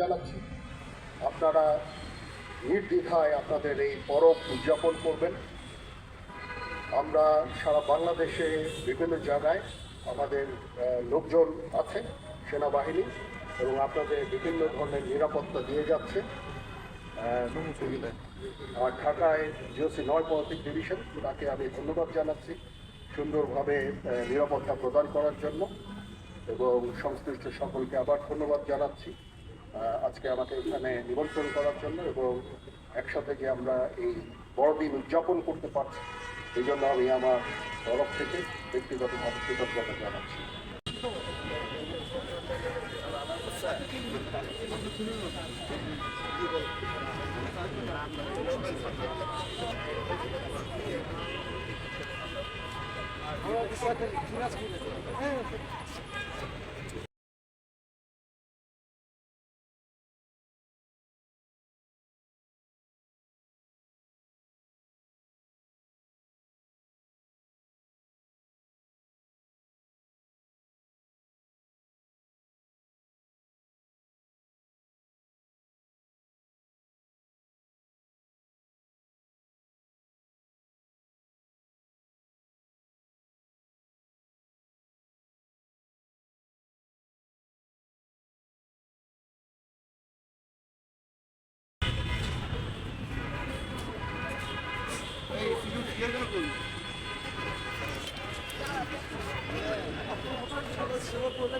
জানাচ্ছি। আপনারা নির্দ্বিধায় আপনাদের এই পরব উদযাপন করবেন। আমরা সারা বাংলাদেশে বিভিন্ন জায়গায় আমাদের লোকজন আছে, সেনাবাহিনী, এবং আপনাদের বিভিন্ন ধরনের নিরাপত্তা দিয়ে যাচ্ছে। আর ঢাকায় জিওসি নয় পদাতিক ডিভিশন, তাকে আমি ধন্যবাদ জানাচ্ছি সুন্দরভাবে নিরাপত্তা প্রদান করার জন্য, এবং সংশ্লিষ্ট সকলকে আবার ধন্যবাদ জানাচ্ছি। আজকে আমাকে এখানে নিমন্ত্রণ করার জন্য এবং একসাথে যে আমরা এই বড়দিন উদযাপন করতে পারছি। এই জন্য আমি আমার তরফ থেকে ব্যক্তিগতভাবে কৃতজ্ঞতা জানাচ্ছি। এই সেবা করে